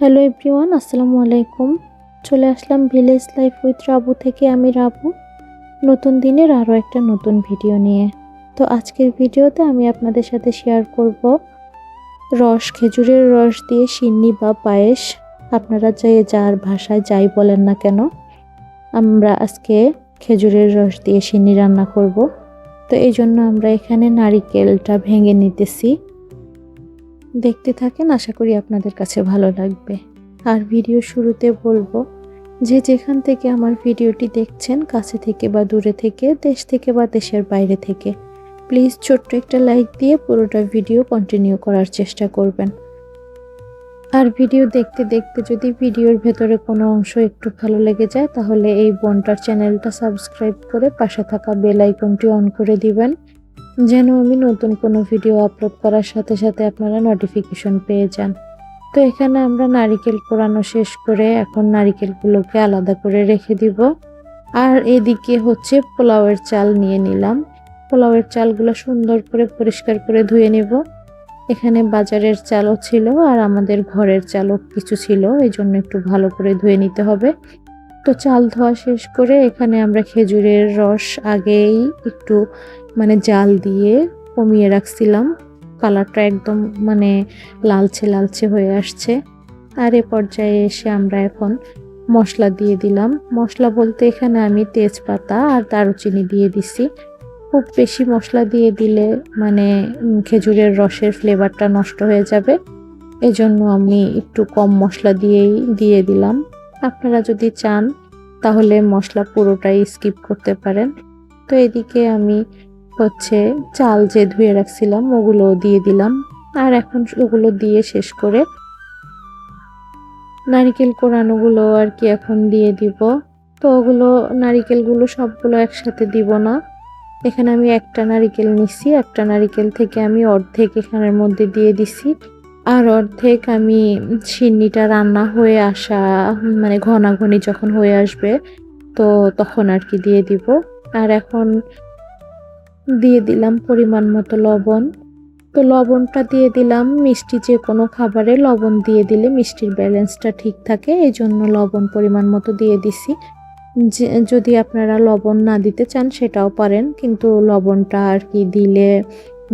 Hello everyone আসসালামু আলাইকুম। চলে আসলাম ভিলেজ লাইফ উইথ রাবু থেকে আমি রাবু নতুন দিনের আরও একটা নতুন ভিডিও নিয়ে। তো আজকের ভিডিওতে আমি আপনাদের সাথে শেয়ার করব রস, খেজুরের রস দিয়ে সিন্নি বা পায়েস। আপনারা যে যার ভাষায় যাই বলেন না কেন, আমরা আজকে খেজুরের রস দিয়ে সিন্নি রান্না করব। তো এই জন্য আমরা এখানে নারিকেলটা ভেঙে নিতেছি। দেখতে থাকেন, আশা করি আপনাদের কাছে ভালো লাগবে। আর ভিডিও শুরুতে বলব যে যেখান থেকে আমার ভিডিওটি দেখছেন, কাছে থেকে বা দূরে থেকে, দেশ থেকে বা দেশের বাইরে থেকে, প্লিজ ছোট্ট একটা লাইক দিয়ে পুরোটা ভিডিও কন্টিনিউ করার চেষ্টা করবেন। আর ভিডিও দেখতে দেখতে যদি ভিডিওর ভেতরে কোনো অংশ একটু ভালো লেগে যায়, তাহলে এই বোনটার চ্যানেলটা সাবস্ক্রাইব করে পাশে থাকা বেল আইকনটি অন করে দিবেন। যেন আমি নতুন কোনো ভিডিও আপলোড করার সাথে সাথে আপনারা নোটিফিকেশন পেয়ে যান। তো এখানে আমরা নারিকেল পোড়ানো শেষ করে এখন নারিকেলগুলোকে আলাদা করে রেখে দিব। আর এদিকে হচ্ছে পোলাওয়ের চাল নিয়ে নিলাম। পোলাওয়ের চালগুলো সুন্দর করে পরিষ্কার করে ধুয়ে নেব। এখানে বাজারের চালও ছিল আর আমাদের ঘরের চালও কিছু ছিল এই জন্য একটু ভালো করে ধুয়ে নিতে হবে। তো চাল ধোয়া শেষ করে এখানে আমরা খেজুরের রস আগেই একটু মানে জাল দিয়ে কমিয়ে রাখছিলাম। কালারটা একদম মানে লালচে লালচে হয়ে আসছে। আর এ পর্যায়ে এসে আমরা এখন মশলা দিয়ে দিলাম। মশলা বলতে এখানে আমি তেজপাতা আর দারুচিনি দিয়ে দিছি। খুব বেশি মশলা দিয়ে দিলে মানে খেজুরের রসের ফ্লেভারটা নষ্ট হয়ে যাবে। এজন্য আমি একটু কম মশলা দিয়েই, দিয়ে দিলাম। আপনারা যদি চান, তাহলে মশলা পুরোটাই স্কিপ করতে পারেন। তো এদিকে আমি হচ্ছে চাল যে ধুয়ে রাখছিলাম ওগুলো দিয়ে দিলাম। আর এখন ওগুলো দিয়ে শেষ করে নারিকেল কোরানোগুলো আর কি এখন দিয়ে দিব। তো ওগুলো, নারিকেলগুলো সবগুলো একসাথে দিব না। এখানে আমি একটা নারিকেল নিছি, একটা নারিকেল থেকে আমি অর্ধেক এখানের মধ্যে দিয়ে দিছি। আর অর্ধেক আমি সিন্নিটা রান্না হয়ে আসা মানে ঘনাঘনি যখন হয়ে আসবে, তো তখন আর কি দিয়ে দিব। আর এখন দিয়ে দিলাম পরিমাণ মতো লবণ। তো লবণটা দিয়ে দিলাম মিষ্টি যে কোনো খাবারে লবণ দিয়ে দিলে মিষ্টির ব্যালেন্সটা ঠিক থাকে এই জন্য লবণ পরিমাণ মতো দিয়ে দিছি। যদি আপনারা লবণ না দিতে চান সেটাও পারেন, কিন্তু লবণটা আর কি দিলে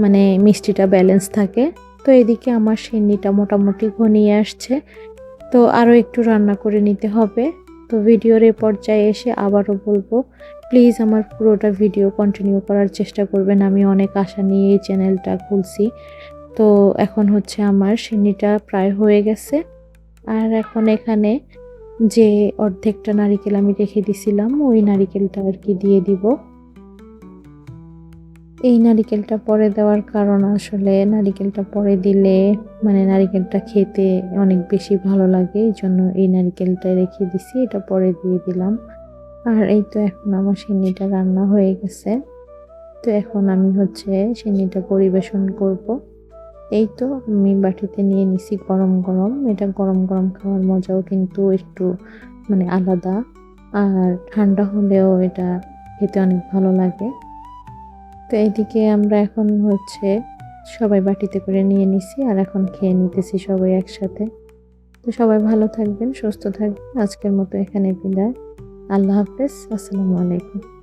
মানে মিষ্টিটা ব্যালেন্স থাকে। তো এদিকে আমার সিন্নিটা মোটামুটি ঘনিয়ে আসছে। তো আরও একটু রান্না করে নিতে হবে। তো ভিডিওর এ পর্যায়ে এসে আবারও বলব, প্লিজ আমার পুরোটা ভিডিও কন্টিনিউ করার চেষ্টা করবেন। আমি অনেক আশা নিয়ে এই চ্যানেলটা খুলছি। তো এখন হচ্ছে আমার সিন্নিটা প্রায় হয়ে গেছে। আর এখন এখানে যে অর্ধেকটা নারিকেল আমি রেখে দিছিলাম, ওই নারিকেলটা আর কি দিয়ে দিব। এই নারিকেলটা পরে দেওয়ার কারণ আসলে নারিকেলটা পরে দিলে মানে নারিকেলটা খেতে অনেক বেশি ভালো লাগে, এই জন্য এই নারিকেলটা রেখে দিছি, এটা পরে দিয়ে দিলাম। আর এই তো এখন আমার সিন্নিটা রান্না হয়ে গেছে। তো এখন আমি হচ্ছে সিন্নিটা পরিবেশন করব। এই তো আমি বাটিতে নিয়ে নিছি গরম গরম। এটা গরম গরম খাওয়ার মজাও কিন্তু একটু মানে আলাদা। আর ঠান্ডা হলেও এটা খেতে অনেক ভালো লাগে। তো এইদিকে আমরা এখন হচ্ছে সবাই বাটিতে করে নিয়ে নিছি আর এখন খেয়ে নিতেছি সবাই একসাথে। তো সবাই ভালো থাকবেন, সুস্থ থাকবেন। আজকের মতো এখানে বিদায়। আল্লাহ হাফেজ, আসসালামু আলাইকুম।